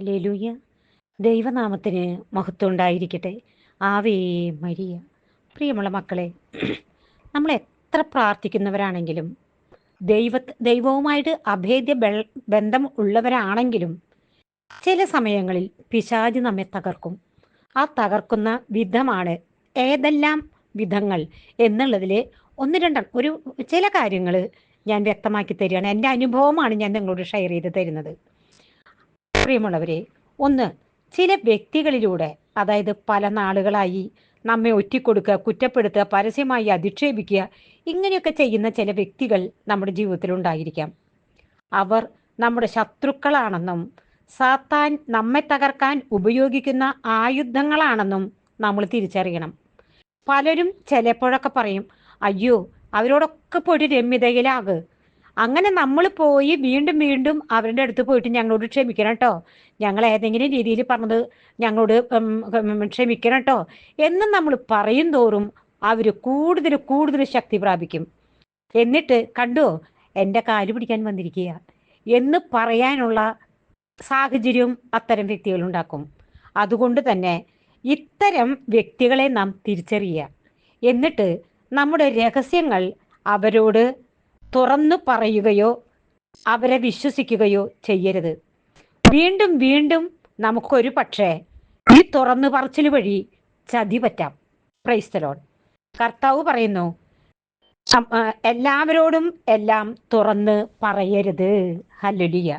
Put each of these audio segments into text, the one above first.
Hallelujah ദൈവനാമത്തിന് മഹത്വം ഉണ്ടായിരിക്കട്ടെ ആവേ മരിയ. പ്രിയമുള്ള മക്കളെ നമ്മൾ എത്ര പ്രാർത്ഥിക്കുന്നവരാണെങ്കിലും ദൈവ ദൈവവുമായിട്ട് അഭേദ്യ ബന്ധം ഉള്ളവരാണെങ്കിലും ചില സമയങ്ങളിൽ പിശാജ് നമ്മെ തകർക്കും. ആ തകർക്കുന്ന വിധമാണ് ഏതെല്ലാം വിധങ്ങൾ എന്നുള്ളതിൽ ഒന്ന് രണ്ടെണ്ണം. ഒരു ചില കാര്യങ്ങൾ ഞാൻ വ്യക്തമാക്കി തരികയാണ്. എന്റെ അനുഭവമാണ് ഞാൻ നിങ്ങളോട് ഷെയർ ചെയ്ത് തരുന്നത്. പ്രിയമുള്ളവരെ ഒന്ന് ചില വ്യക്തികളിലൂടെ അതായത് പല നാളുകളായി നമ്മെ ഒറ്റിക്കൊടുക്കുക കുറ്റപ്പെടുത്തുക പരസ്യമായി അധിക്ഷേപിക്കുക ഇങ്ങനെയൊക്കെ ചെയ്യുന്ന ചില വ്യക്തികൾ നമ്മുടെ ജീവിതത്തിൽ ഉണ്ടായിരിക്കാം. അവർ നമ്മുടെ ശത്രുക്കളാണെന്നും സാത്താൻ നമ്മെ തകർക്കാൻ ഉപയോഗിക്കുന്ന ആയുധങ്ങളാണെന്നും നമ്മൾ തിരിച്ചറിയണം. പലരും ചിലപ്പോഴൊക്കെ പറയും അയ്യോ അവരോടൊക്കെ പോയിട്ട് രമ്യതയിലാക്. അങ്ങനെ നമ്മൾ പോയി വീണ്ടും വീണ്ടും അവരുടെ അടുത്ത് പോയിട്ട് ഞങ്ങളോട് ക്ഷമിക്കണം കേട്ടോ ഞങ്ങൾ ഏതെങ്കിലും രീതിയിൽ പറഞ്ഞത് ഞങ്ങളോട് ക്ഷമിക്കണം കേട്ടോ എന്ന് നമ്മൾ പറയും തോറും അവർ കൂടുതൽ കൂടുതൽ ശക്തി പ്രാപിക്കും. എന്നിട്ട് കണ്ടോ എന്റെ കാൽ പിടിക്കാൻ വന്നിരിക്കുക എന്ന് പറയാനുള്ള സാഹചര്യവും അത്തരം വ്യക്തികൾ ഉണ്ടാക്കും. അതുകൊണ്ട് തന്നെ ഇത്തരം വ്യക്തികളെ നാം തിരിച്ചറിയുക. എന്നിട്ട് നമ്മുടെ രഹസ്യങ്ങൾ അവരോട് തുറന്നു പറയുകയോ അവരെ വിശ്വസിക്കുകയോ ചെയ്യരുത്. വീണ്ടും വീണ്ടും നമുക്കൊരു പക്ഷേ ഈ തുറന്നു പറച്ചിൽ വഴി ചതി പറ്റാം. ക്രൈസ്തലോൺ കർത്താവ് പറയുന്നു എല്ലാവരോടും എല്ലാം തുറന്ന് പറയരുത്. ഹല്ലുലിയ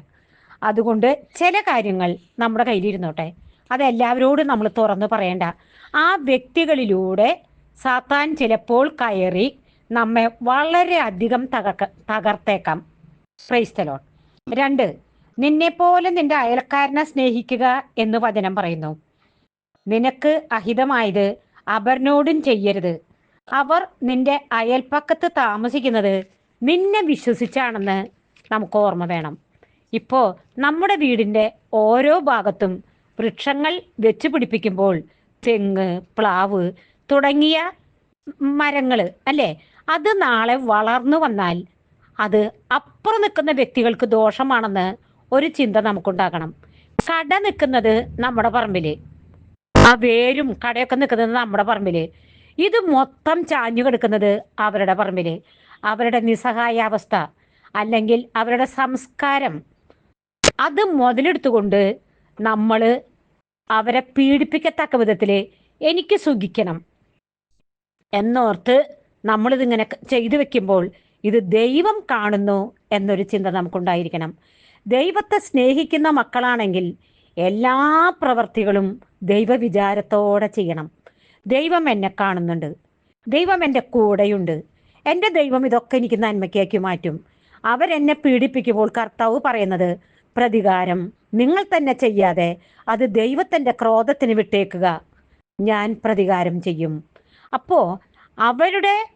അതുകൊണ്ട് ചില കാര്യങ്ങൾ നമ്മുടെ കയ്യിലിരുന്നോട്ടെ അത് എല്ലാവരോടും നമ്മൾ തുറന്ന് പറയണ്ട. ആ വ്യക്തികളിലൂടെ സാത്താൻ ചിലപ്പോൾ കയറി നമ്മെ വളരെ അധികം തകർക്ക തകർത്തേക്കാം. ക്രൈസ്തലോൺ രണ്ട് നിന്നെപ്പോലെ നിന്റെ അയൽക്കാരനെ സ്നേഹിക്കുക എന്ന് വചനം പറയുന്നു. നിനക്ക് അഹിതമായത് അപരനോടും ചെയ്യരുത്. അവർ നിന്റെ അയൽപ്പക്കത്ത് താമസിക്കുന്നത് നിന്നെ വിശ്വസിച്ചാണെന്ന് നമുക്ക് ഓർമ്മ വേണം. ഇപ്പോൾ നമ്മുടെ വീടിന്റെ ഓരോ ഭാഗത്തും വൃക്ഷങ്ങൾ വെച്ച് പിടിപ്പിക്കുമ്പോൾ തെങ്ങ് പ്ലാവ് തുടങ്ങിയ മരങ്ങൾ അല്ലേ? അത് നാളെ വളർന്നു വന്നാൽ അത് അപ്പുറം നിൽക്കുന്ന വ്യക്തികൾക്ക് ദോഷമാണെന്ന് ഒരു ചിന്ത നമുക്കുണ്ടാകണം. കട നിൽക്കുന്നത് നമ്മുടെ പറമ്പിൽ. ആ വേരും കടയൊക്കെ നിൽക്കുന്നത് നമ്മുടെ പറമ്പിൽ. ഇത് മൊത്തം ചാഞ്ഞു കിടക്കുന്നത് അവരുടെ പറമ്പിൽ. അവരുടെ നിസ്സഹായാവസ്ഥ അല്ലെങ്കിൽ അവരുടെ സംസ്കാരം. അത് മുതലെടുത്തുകൊണ്ട് നമ്മൾ അവരെ പീഡിപ്പിക്കത്തക്ക വിധത്തിൽ എനിക്ക് സുഖിക്കണം എന്നോർത്ത് നമ്മളിതിങ്ങനെ ചെയ്തു വെക്കുമ്പോൾ ഇത് ദൈവം കാണുന്നു എന്നൊരു ചിന്ത നമുക്കുണ്ടായിരിക്കണം. ദൈവത്തെ സ്നേഹിക്കുന്ന മക്കളാണെങ്കിൽ എല്ലാ പ്രവർത്തികളും ദൈവവിചാരത്തോടെ ചെയ്യണം. ദൈവം എന്നെ കാണുന്നുണ്ട്. ദൈവം എന്റെ കൂടെയുണ്ട്. എന്റെ ദൈവം ഇതൊക്കെ എനിക്ക് നന്മയ്ക്കാക്കി മാറ്റും. അവരെന്നെ പീഡിപ്പിക്കുമ്പോൾ കർത്താവ് പറയുന്നത് പ്രതികാരം നിങ്ങൾ തന്നെ ചെയ്യാതെ അത് ദൈവത്തിന്റെ ക്രോധത്തിന് വിട്ടേക്കുക. ഞാൻ പ്രതികാരം ചെയ്യും. അപ്പോൾ അവരുടെ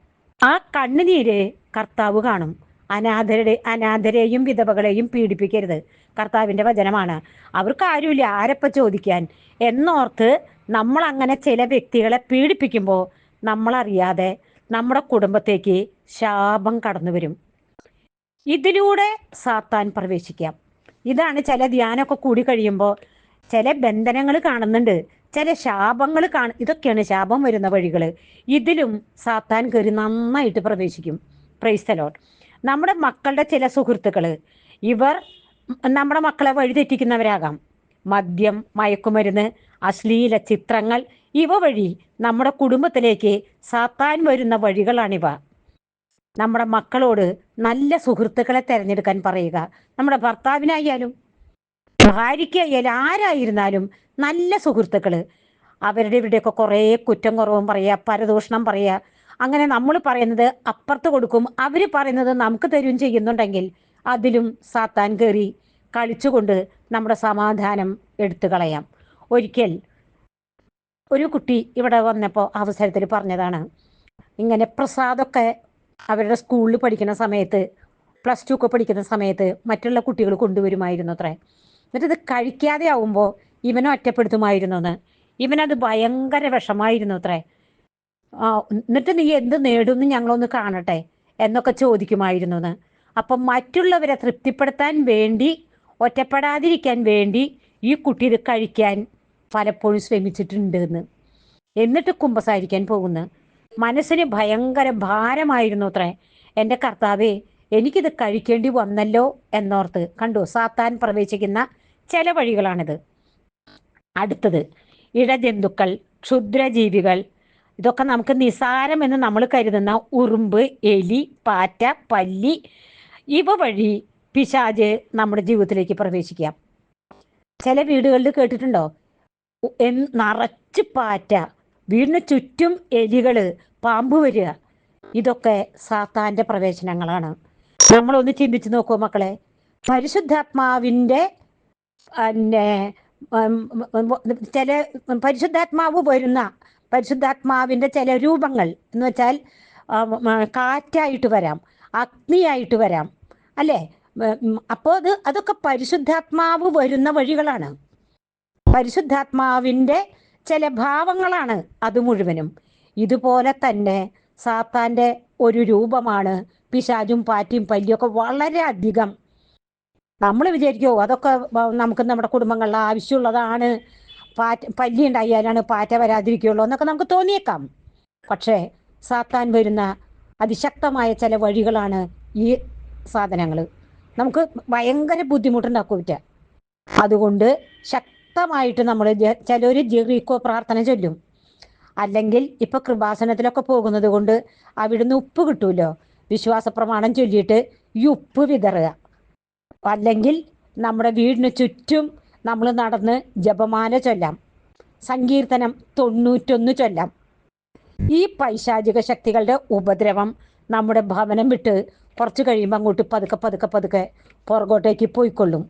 ആ കണ്ണുനീര് കർത്താവ് കാണും. അനാഥരുടെ അനാഥരെയും വിധവകളെയും പീഡിപ്പിക്കരുത്. കർത്താവിന്റെ വചനമാണ്. അവർക്ക് ആരുമില്ല. ആരപ്പം ചോദിക്കാൻ? എന്നോർത്ത് നമ്മൾ അങ്ങനെ ചില വ്യക്തികളെ പീഡിപ്പിക്കുമ്പോൾ നമ്മളറിയാതെ നമ്മുടെ കുടുംബത്തേക്ക് ശാപം കടന്നു വരും. ഇതിലൂടെ സാത്താൻ പ്രവേശിക്കാം. ഇതാണ് ചില ധ്യാനമൊക്കെ കൂടി കഴിയുമ്പോൾ ചില ബന്ധനങ്ങൾ കാണുന്നുണ്ട്. ചില ശാപങ്ങൾ കാണ ഇതൊക്കെയാണ് ശാപം വരുന്ന വഴികൾ ഇതിലും സാത്താൻ കയറി നന്നായിട്ട് പ്രവേശിക്കും. പ്രൈസ്തലോട്ട് നമ്മുടെ മക്കളുടെ ചില സുഹൃത്തുക്കൾ ഇവർ നമ്മുടെ മക്കളെ വഴിതെറ്റിക്കുന്നവരാകാം മദ്യം മയക്കുമരുന്ന് അശ്ലീല ചിത്രങ്ങൾ ഇവ വഴി നമ്മുടെ കുടുംബത്തിലേക്ക് സാത്താൻ വരുന്ന വഴികളാണിവ. നമ്മുടെ മക്കളോട് നല്ല സുഹൃത്തുക്കളെ തിരഞ്ഞെടുക്കാൻ പറയുക. നമ്മുടെ ഭർത്താവിനായാലും ഭാര്യയ്ക്കായാലും ആരായിരുന്നാലും നല്ല സുഹൃത്തുക്കൾ അവരുടെ ഇവിടെയൊക്കെ കുറേ കുറ്റം കുറവും പറയുക പരദൂഷണം പറയുക. അങ്ങനെ നമ്മൾ പറയുന്നത് അപ്പുറത്ത് കൊടുക്കും അവർ പറയുന്നത് നമുക്ക് തരും ചെയ്യുന്നുണ്ടെങ്കിൽ അതിലും സാത്താൻ കയറി കളിച്ചുകൊണ്ട് നമ്മുടെ സമാധാനം എടുത്തു കളയാം. ഒരിക്കൽ ഒരു കുട്ടി ഇവിടെ വന്നപ്പോൾ അവസരത്തിൽ പറഞ്ഞതാണ് ഇങ്ങനെ പ്രസാദൊക്കെ അവരുടെ സ്കൂളിൽ പഠിക്കുന്ന സമയത്ത് പ്ലസ് ടു ഒക്കെ പഠിക്കുന്ന സമയത്ത് മറ്റുള്ള കുട്ടികൾ കൊണ്ടുവരുമായിരുന്നു അത്രേ എന്നിട്ട് ഇത് കഴിക്കാതെ ആവുമ്പോൾ ഇവനെ ഒറ്റപ്പെടുത്തുമായിരുന്നു എന്ന് ഇവനത് ഭയങ്കര വിഷമായിരുന്നു അത്രേ. ആ എന്നിട്ട് നീ എന്ത് നേടുമെന്ന് ഞങ്ങളൊന്ന് കാണട്ടെ എന്നൊക്കെ ചോദിക്കുമായിരുന്നു എന്ന് അപ്പം മറ്റുള്ളവരെ തൃപ്തിപ്പെടുത്താൻ വേണ്ടി ഒറ്റപ്പെടാതിരിക്കാൻ വേണ്ടി ഈ കുട്ടി ഇത് കഴിക്കാൻ പലപ്പോഴും ശ്രമിച്ചിട്ടുണ്ട് എന്ന് എന്നിട്ട് കുമ്പസാരിക്കാൻ പോകുന്നു. മനസ്സിന് ഭയങ്കര ഭാരമായിരുന്നു അത്രേ. എന്റെ കർത്താവേ എനിക്കിത് കഴിക്കേണ്ടി വന്നല്ലോ എന്നോർത്ത് കണ്ടു. സാത്താൻ പ്രവേശിക്കുന്ന ചില വഴികളാണിത്. അടുത്തത് ഇഴജന്തുക്കൾ ക്ഷുദ്രജീവികൾ. ഇതൊക്കെ നമുക്ക് നിസാരമെന്ന് നമ്മൾ കരുതുന്ന ഉറുമ്പ് എലി പാറ്റ പല്ലി ഇവ വഴി പിശാജ് നമ്മുടെ ജീവിതത്തിലേക്ക് പ്രവേശിക്കാം. ചില വീടുകളിൽ കേട്ടിട്ടുണ്ടോ? നിറച്ച് പാറ്റ. വീടിന് ചുറ്റും എലികൾ പാമ്പ് വരിക. ഇതൊക്കെ സാത്താന്റെ പ്രവേശനങ്ങളാണ്. നമ്മളൊന്ന് ചിന്തിച്ച് നോക്കൂ മക്കളെ. പരിശുദ്ധാത്മാവിന്റെ പിന്നെ ചില പരിശുദ്ധാത്മാവ് വരുന്ന പരിശുദ്ധാത്മാവിന്റെ ചില രൂപങ്ങൾ എന്ന് വെച്ചാൽ കാറ്റായിട്ട് വരാം അഗ്നിയായിട്ട് വരാം അല്ലേ? അപ്പോൾ അത് അതൊക്കെ പരിശുദ്ധാത്മാവ് വരുന്ന വഴികളാണ്. പരിശുദ്ധാത്മാവിന്റെ ചില ഭാവങ്ങളാണ് അത് മുഴുവനും. ഇതുപോലെ തന്നെ സാത്താന്റെ ഒരു രൂപമാണ് പിശാചും പാറ്റിയും പല്ലിയൊക്കെ വളരെ അധികം നമ്മൾ വിചാരിക്കുമോ അതൊക്കെ നമുക്ക് നമ്മുടെ കുടുംബങ്ങളിൽ ആവശ്യമുള്ളതാണ്. പാറ്റ പല്ലി ഉണ്ടായാലാണ് പാറ്റ വരാതിരിക്കുള്ളൂ എന്നൊക്കെ നമുക്ക് തോന്നിയേക്കാം. പക്ഷേ സാത്താൻ വരുന്ന അതിശക്തമായ ചില വഴികളാണ് ഈ സാധനങ്ങൾ നമുക്ക് ഭയങ്കര ബുദ്ധിമുട്ടുണ്ടാക്കും പറ്റുക അതുകൊണ്ട് ശക്തമായിട്ട് നമ്മൾ ചിലർ ജെറീക്കോ പ്രാർത്ഥന ചൊല്ലും. അല്ലെങ്കിൽ ഇപ്പൊ കൃപാസനത്തിലൊക്കെ പോകുന്നത് കൊണ്ട് അവിടുന്ന് ഉപ്പ് കിട്ടുമല്ലോ വിശ്വാസ പ്രമാണം ചൊല്ലിയിട്ട് ഈ ഉപ്പ് വിതറുക. അല്ലെങ്കിൽ നമ്മുടെ വീടിന് ചുറ്റും നമ്മൾ നടന്ന് ജപമാല ചൊല്ലാം സങ്കീർത്തനം തൊണ്ണൂറ്റൊന്ന് ചൊല്ലാം. ഈ പൈശാചിക ശക്തികളുടെ ഉപദ്രവം നമ്മുടെ ഭവനം വിട്ട് കുറച്ച് കഴിയുമ്പോൾ അങ്ങോട്ട് പതുക്കെ പതുക്കെ പതുക്കെ പുറകോട്ടേക്ക് പോയിക്കൊള്ളും.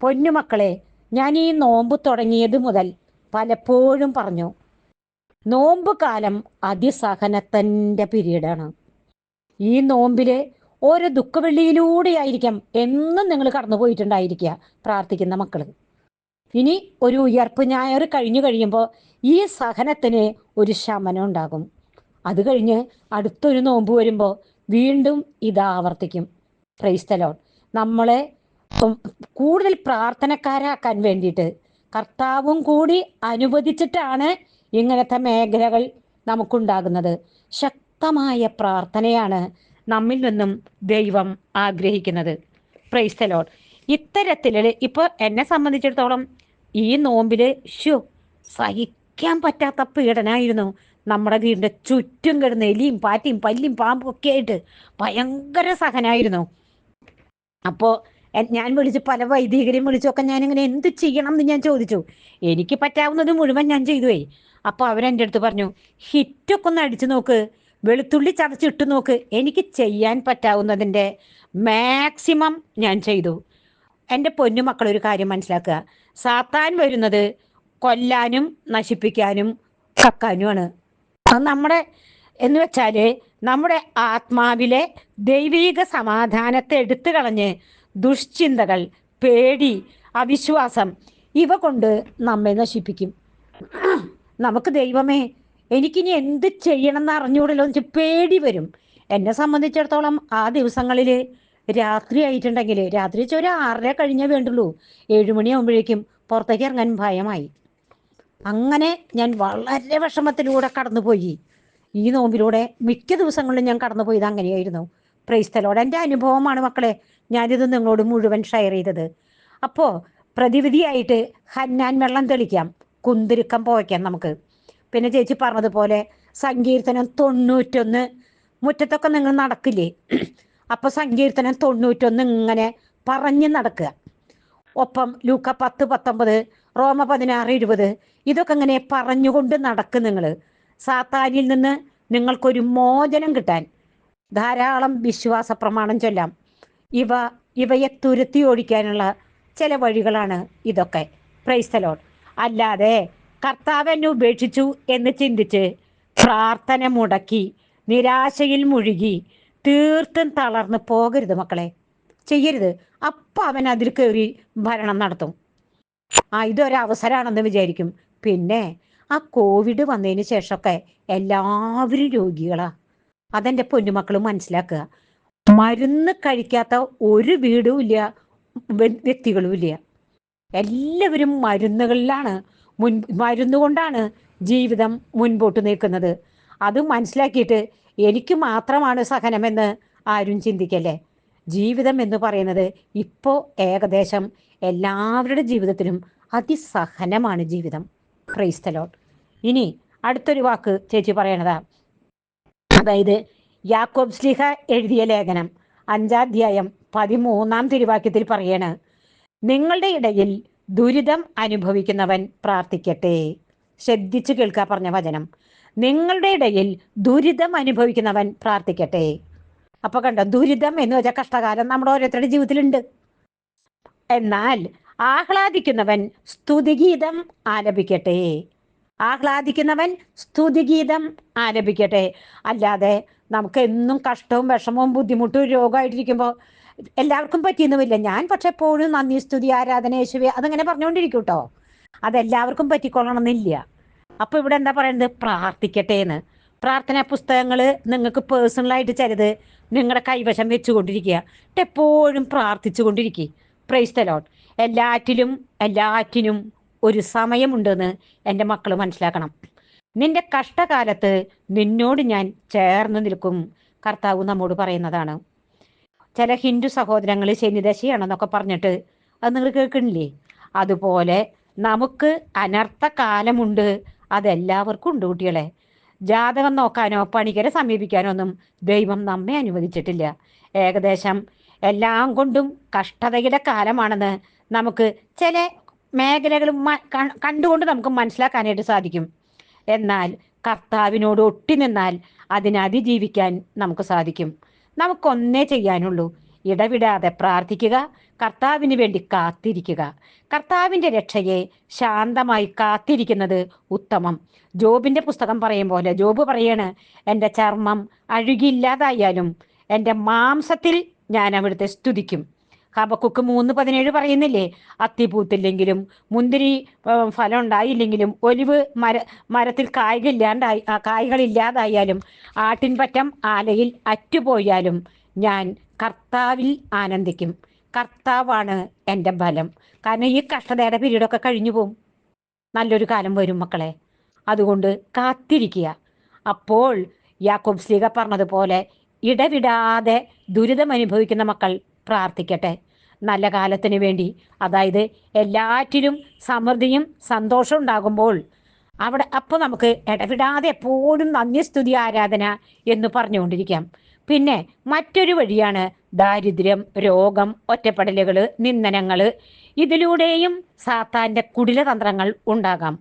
പൊന്നുമക്കളെ ഞാൻ ഈ നോമ്പ് തുടങ്ങിയത് മുതൽ പലപ്പോഴും പറഞ്ഞു നോമ്പ് കാലം അതിസഹനത്തിന്റെ പിരീഡാണ്. ഈ നോമ്പിൽ ഓരോ ദുഃഖവെള്ളിയിലൂടെയായിരിക്കാം എന്നും നിങ്ങൾ കടന്നു പോയിട്ടുണ്ടായിരിക്കുക പ്രാർത്ഥിക്കുന്ന മക്കൾ ഇനി ഒരു ഉയർപ്പ് ഞായർ കഴിഞ്ഞു കഴിയുമ്പോൾ ഈ സഹനത്തിന് ഒരു ശമനം ഉണ്ടാകും. അത് കഴിഞ്ഞ് അടുത്തൊരു നോമ്പ് വരുമ്പോൾ വീണ്ടും ഇത് ആവർത്തിക്കും. ക്രൈസ്തലോൺ നമ്മളെ കൂടുതൽ പ്രാർത്ഥനക്കാരാക്കാൻ വേണ്ടിയിട്ട് കർത്താവും കൂടി അനുവദിച്ചിട്ടാണ് ഇങ്ങനത്തെ മേഖലകൾ നമുക്കുണ്ടാകുന്നത്. ശക്തമായ പ്രാർത്ഥനയാണ് നമ്മിൽ നിന്നും ദൈവം ആഗ്രഹിക്കുന്നത്. പ്രൈസ്തലോൺ ഇത്തരത്തിൽ ഇപ്പോൾ എന്നെ സംബന്ധിച്ചിടത്തോളം ഈ നോമ്പിൽ ഷു സഹിക്കാൻ പറ്റാത്ത പീഡനായിരുന്നു. നമ്മുടെ വീടിന്റെ ചുറ്റും കിടന്ന് എലിയും പാറ്റിയും പല്ലിയും പാമ്പും ഒക്കെ ആയിട്ട് ഭയങ്കര സഹനായിരുന്നു. അപ്പോൾ ഞാൻ വിളിച്ചു പല വൈദികരെയും വിളിച്ചൊക്കെ ഞാൻ ഞാനിങ്ങനെ എന്ത് ചെയ്യണം എന്ന് ഞാൻ ചോദിച്ചു. എനിക്ക് പറ്റാവുന്നത് മുഴുവൻ ഞാൻ ചെയ്തുപോയി അപ്പോൾ അവരെന്റെ അടുത്ത് പറഞ്ഞു ഹിറ്റൊക്കെ ഒന്ന് അടിച്ചു നോക്ക്. വെളുത്തുള്ളി ചതച്ചിട്ട് നോക്ക്. എനിക്ക് ചെയ്യാൻ പറ്റാവുന്നതിന്റെ മാക്സിമം ഞാൻ ചെയ്തു. എന്റെ പൊന്നുമക്കൾ ഒരു കാര്യം മനസ്സിലാക്കുക. സാത്താൻ വരുന്നത് കൊല്ലാനും നശിപ്പിക്കാനും കക്കാനുമാണ്. അത് നമ്മുടെ എന്ന് വെച്ചാൽ നമ്മുടെ ആത്മാവിലെ ദൈവീക സമാധാനത്തെ എടുത്തു കളഞ്ഞ് ദുഷ്ചിന്തകൾ പേടി അവിശ്വാസം ഇവ കൊണ്ട് നമ്മെ നശിപ്പിക്കും. നമുക്ക് ദൈവമേ എനിക്കിനി എന്ത് ചെയ്യണം എന്ന് അറിഞ്ഞുകൂടല്ലോ എന്ന് പേടി വരും. എന്നെ സംബന്ധിച്ചിടത്തോളം ആ ദിവസങ്ങളിൽ രാത്രി ആയിട്ടുണ്ടെങ്കിൽ രാത്രി വെച്ചാൽ ഒരു ആറര കഴിഞ്ഞേ വേണ്ടുള്ളൂ. ഏഴുമണിയാകുമ്പോഴേക്കും പുറത്തേക്ക് ഇറങ്ങാൻ ഭയമായി. അങ്ങനെ ഞാൻ വളരെ വിഷമത്തിലൂടെ കടന്നുപോയി. ഈ നോമ്പിലൂടെ മിക്ക ദിവസങ്ങളിലും ഞാൻ കടന്നുപോയത് അങ്ങനെയായിരുന്നു. പ്രൈസ്തലോട് എന്റെ അനുഭവമാണ് മക്കളെ ഞാനിത് നിങ്ങളോട് മുഴുവൻ ഷെയർ ചെയ്തത്. അപ്പോൾ പ്രതിവിധിയായിട്ട് ഹന്നാൻ വെള്ളം തെളിക്കാം. കുന്തിരുക്കം പോയ്ക്കാം നമുക്ക്. പിന്നെ ചേച്ചി പറഞ്ഞതുപോലെ സങ്കീർത്തനം തൊണ്ണൂറ്റൊന്ന്. മുറ്റത്തൊക്കെ നിങ്ങൾ നടക്കില്ലേ? അപ്പൊ സങ്കീർത്തനം തൊണ്ണൂറ്റൊന്ന് ഇങ്ങനെ പറഞ്ഞ് നടക്കുക. ഒപ്പം ലൂക്ക പത്ത് പത്തൊമ്പത് റോമ പതിനാറ് ഇരുപത് ഇതൊക്കെ ഇങ്ങനെ പറഞ്ഞുകൊണ്ട് നടക്കും നിങ്ങൾ സാത്താനിൽ നിന്ന് നിങ്ങൾക്കൊരു മോചനം കിട്ടാൻ ധാരാളം വിശ്വാസ പ്രമാണം ചൊല്ലാം. ഇവ ഇവയെ തുരുത്തി ഓടിക്കാനുള്ള ചില വഴികളാണ് ഇതൊക്കെ. പ്രൈസ്തലോൺ അല്ലാതെ കർത്താവ് എന്നെ ഉപേക്ഷിച്ചു എന്ന് ചിന്തിച്ച് പ്രാർത്ഥന മുടക്കി നിരാശയിൽ മുഴുകി തീർത്തും തളർന്ന് പോകരുത് മക്കളെ. ചെയ്യരുത്. അപ്പം അവൻ അതിൽ കയറി ഭരണം നടത്തും. ആ ഇതൊരവസരമാണെന്ന് വിചാരിക്കും. പിന്നെ ആ കോവിഡ് വന്നതിന് ശേഷമൊക്കെ എല്ലാവരും രോഗികളാ. അതെന്റെ പൊന്നുമക്കൾ മനസ്സിലാക്കുക. മരുന്ന് കഴിക്കാത്ത ഒരു വീടും ഇല്ല വ്യ- വ്യക്തികളും ഇല്ല. എല്ലാവരും മരുന്നുകളിലാണ് മുൻ മരുന്നുകൊണ്ടാണ് ജീവിതം മുൻപോട്ട് നിൽക്കുന്നത്. അത് മനസ്സിലാക്കിയിട്ട് എനിക്ക് മാത്രമാണ് സഹനമെന്ന് ആരും ചിന്തിക്കല്ലേ? ജീവിതം എന്ന് പറയുന്നത് ഇപ്പോൾ ഏകദേശം എല്ലാവരുടെ ജീവിതത്തിലും അതിസഹനമാണ് ജീവിതം. ക്രൈസ്തലോട്ട് ഇനി അടുത്തൊരു വാക്ക് ചേച്ചി പറയണതാ. അതായത് യാക്കോബ് സ്ലിഹ എഴുതിയ ലേഖനം അഞ്ചാധ്യായം പതിമൂന്നാം തിരുവാക്യത്തിൽ പറയണ് നിങ്ങളുടെ ഇടയിൽ ദുരിതം അനുഭവിക്കുന്നവൻ പ്രാർത്ഥിക്കട്ടെ. ശ്രദ്ധിച്ചു കേൾക്കുക പറഞ്ഞ വചനം. നിങ്ങളുടെ ഇടയിൽ ദുരിതം അനുഭവിക്കുന്നവൻ പ്രാർത്ഥിക്കട്ടെ. അപ്പൊ കണ്ടോ ദുരിതം എന്ന് വെച്ചാൽ കഷ്ടകാലം നമ്മുടെ ഓരോരുത്തരുടെ ജീവിതത്തിലുണ്ട്. എന്നാൽ ആഹ്ലാദിക്കുന്നവൻ സ്തുതിഗീതം ആലപിക്കട്ടെ. ആഹ്ലാദിക്കുന്നവൻ സ്തുതിഗീതം ആലപിക്കട്ടെ. അല്ലാതെ നമുക്ക് എന്നും കഷ്ടവും വിഷമവും ബുദ്ധിമുട്ടും രോഗമായിട്ടിരിക്കുമ്പോൾ എല്ലാവർക്കും പറ്റിയെന്നുമില്ല. ഞാൻ പക്ഷെ എപ്പോഴും നന്ദി സ്തുതി ആരാധന യേശുവെ അതങ്ങനെ പറഞ്ഞുകൊണ്ടിരിക്കും കേട്ടോ അതെല്ലാവർക്കും പറ്റിക്കൊള്ളണമെന്നില്ല. അപ്പൊ ഇവിടെ എന്താ പറയുന്നത് പ്രാർത്ഥിക്കട്ടെ എന്ന്. പ്രാർത്ഥനാ പുസ്തകങ്ങൾ നിങ്ങൾക്ക് പേഴ്സണലായിട്ട് ചരുത് നിങ്ങളുടെ കൈവശം വെച്ചുകൊണ്ടിരിക്കുക. എപ്പോഴും പ്രാർത്ഥിച്ചു കൊണ്ടിരിക്കുക പ്രൈസ് തലോട്ട് എല്ലാറ്റിലും എല്ലാറ്റിനും ഒരു സമയമുണ്ടെന്ന് എന്റെ മക്കൾ മനസ്സിലാക്കണം. നിന്റെ കഷ്ടകാലത്ത് നിന്നോട് ഞാൻ ചേർന്ന് നിൽക്കും. കർത്താവ് നമ്മോട് പറയുന്നതാണ്. ചില ഹിന്ദു സഹോദരങ്ങൾ ശനിദശയാണെന്നൊക്കെ പറഞ്ഞിട്ട് അത് നിങ്ങൾ കേൾക്കണില്ലേ? അതുപോലെ നമുക്ക് അനർത്ഥ കാലമുണ്ട്. അതെല്ലാവർക്കും ഉണ്ട് കുട്ടികളെ. ജാതകം നോക്കാനോ പണിക്കരെ സമീപിക്കാനോ ഒന്നും ദൈവം നമ്മെ അനുവദിച്ചിട്ടില്ല. ഏകദേശം എല്ലാം കൊണ്ടും കഷ്ടതയുടെ കാലമാണെന്ന് നമുക്ക് ചില മേഖലകൾ കണ്ടുകൊണ്ട് നമുക്ക് മനസ്സിലാക്കാനായിട്ട് സാധിക്കും. എന്നാൽ കർത്താവിനോട് ഒട്ടി നിന്നാൽ അതിനെ അതിജീവിക്കാൻ നമുക്ക് സാധിക്കും. നമുക്കൊന്നേ ചെയ്യാനുള്ളൂ. ഇടവിടാതെ പ്രാർത്ഥിക്കുക കർത്താവിന് വേണ്ടി കാത്തിരിക്കുക. കർത്താവിന്റെ രക്ഷയെ ശാന്തമായി കാത്തിരിക്കുന്നത് ഉത്തമം. ജോബിന്റെ പുസ്തകം പറയും പോലെ ജോബ് പറയാണ് എന്റെ ചർമ്മം അഴുകിയില്ലാതായാലും എന്റെ മാംസത്തിൽ ഞാൻ അവിടുത്തെ സ്തുതിക്കും. ഹബക്കുക്ക് മൂന്ന് പതിനേഴ് പറയുന്നില്ലേ? അത്തിപ്പൂത്തില്ലെങ്കിലും മുന്തിരി ഫലം ഉണ്ടായില്ലെങ്കിലും ഒലിവ് മര മരത്തിൽ കായ്കളില്ലാണ്ടായി കായ്കളില്ലാതായാലും ആട്ടിൻപറ്റം ആലയിൽ അറ്റുപോയാലും ഞാൻ കർത്താവിൽ ആനന്ദിക്കും. കർത്താവാണ് എന്റെ ബലം. കാരണം ഈ കഷ്ടതയുടെ പീരീഡൊക്കെ കഴിഞ്ഞു പോകും നല്ലൊരു കാലം വരും മക്കളെ. അതുകൊണ്ട് കാത്തിരിക്കുക. അപ്പോൾ യാക്കോബ് സ്ലീഗ പറഞ്ഞതുപോലെ ഇടവിടാതെ ദുരിതം അനുഭവിക്കുന്ന മക്കൾ പ്രാർത്ഥിക്കട്ടെ. നല്ല കാലത്തിന് വേണ്ടി. അതായത് എല്ലാറ്റിലും സമൃദ്ധിയും സന്തോഷവും ഉണ്ടാകുമ്പോൾ അവിടെ അപ്പോൾ നമുക്ക് ഇടവിടാതെ എപ്പോഴും നന്ദി സ്തുതി ആരാധന എന്ന് പറഞ്ഞുകൊണ്ടിരിക്കാം. പിന്നെ മറ്റൊരു വഴിയാണ് ദാരിദ്ര്യം രോഗം ഒറ്റപ്പെടലുകൾ നിന്ദനങ്ങൾ ഇതിലൂടെയും സാത്താന്റെ കുടിലതന്ത്രങ്ങൾ ഉണ്ടാകാം.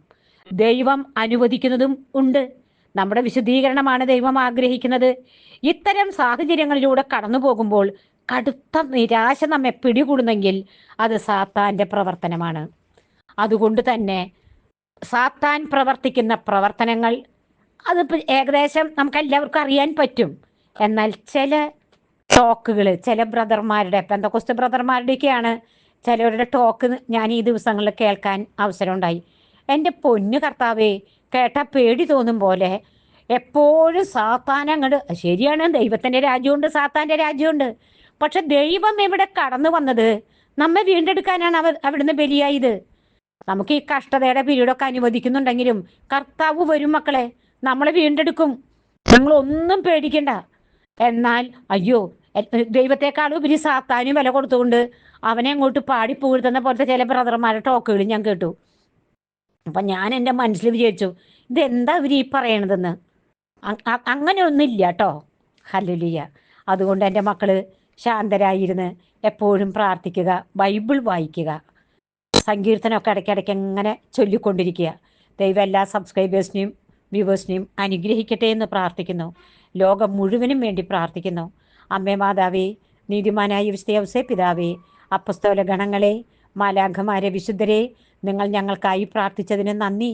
ദൈവം അനുവദിക്കുന്നതും ഉണ്ട്. നമ്മുടെ വിശദീകരണമാണ് ദൈവം ആഗ്രഹിക്കുന്നത്. ഇത്തരം സാഹചര്യങ്ങളിലൂടെ കടന്നു പോകുമ്പോൾ കടുത്ത നിരാശ നമ്മെ പിടികൂടുന്നെങ്കിൽ അത് സാത്താന്റെ പ്രവർത്തനമാണ്. അതുകൊണ്ട് തന്നെ സാത്താൻ പ്രവർത്തിക്കുന്ന പ്രവർത്തനങ്ങൾ അത് ഏകദേശം നമുക്ക് എല്ലാവർക്കും അറിയാൻ പറ്റും. എന്നാൽ ചില ടോക്കുകൾ ചില ബ്രദർമാരുടെ പെന്തക്കൊസ്ത് ബ്രദർമാരുടെയൊക്കെയാണ് ചിലവരുടെ ടോക്ക് ഞാൻ ഈ ദിവസങ്ങളിൽ കേൾക്കാൻ അവസരമുണ്ടായി. എന്റെ പൊന്നു കർത്താവേ കേട്ട പേടി തോന്നും പോലെ എപ്പോഴും സാത്താൻ അങ്ങോട്ട് ശരിയാണ് ദൈവത്തിന്റെ രാജ്യമുണ്ട് സാത്താന്റെ രാജ്യമുണ്ട്. പക്ഷെ ദൈവം ഇവിടെ കടന്നു വന്നത്? നമ്മെ വീണ്ടെടുക്കാനാണ് അവർ അവിടുന്ന് ബലിയായത്. നമുക്ക് ഈ കഷ്ടതയുടെ പീരീഡൊക്കെ അനുവദിക്കുന്നുണ്ടെങ്കിലും കർത്താവ് വരും മക്കളെ നമ്മളെ വീണ്ടെടുക്കും. നിങ്ങൾ ഒന്നും പേടിക്കണ്ട. എന്നാൽ അയ്യോ ദൈവത്തെക്കാൾ ഉപരി സാത്താനും വില കൊടുത്തുകൊണ്ട് അവനെ അങ്ങോട്ട് പാടി പുകഴ്ത്തുന്ന പോലത്തെ ചില ബ്രദർമാരുടെ ടോക്കുകൾ ഞാൻ കേട്ടു. അപ്പം ഞാൻ എന്റെ മനസ്സിൽ വിചാരിച്ചു ഇതെന്താ ഇവർ ഈ പറയണതെന്ന്? അങ്ങനെ ഒന്നുമില്ല കേട്ടോ. ഹല്ലുലിയ. അതുകൊണ്ട് എന്റെ മക്കൾ ശാന്തരായിരുന്ന് എപ്പോഴും പ്രാർത്ഥിക്കുക ബൈബിൾ വായിക്കുക. സങ്കീർത്തനമൊക്കെ ഇടയ്ക്കിടയ്ക്ക് എങ്ങനെ ചൊല്ലിക്കൊണ്ടിരിക്കുക. ദൈവം എല്ലാ സബ്സ്ക്രൈബേഴ്സിനെയും വ്യൂവേഴ്സിനെയും അനുഗ്രഹിക്കട്ടെ എന്ന് പ്രാർത്ഥിക്കുന്നു. ലോകം മുഴുവനും വേണ്ടി പ്രാർത്ഥിക്കുന്നു. അമ്മേ മാതാവേ നീതിമാനായ വിശുദ്ധ പിതാവേ അപ്പസ്തോല ഗണങ്ങളെ മാലാഖമാരെ വിശുദ്ധരെ നിങ്ങൾ ഞങ്ങൾക്കായി പ്രാർത്ഥിച്ചതിന് നന്ദി.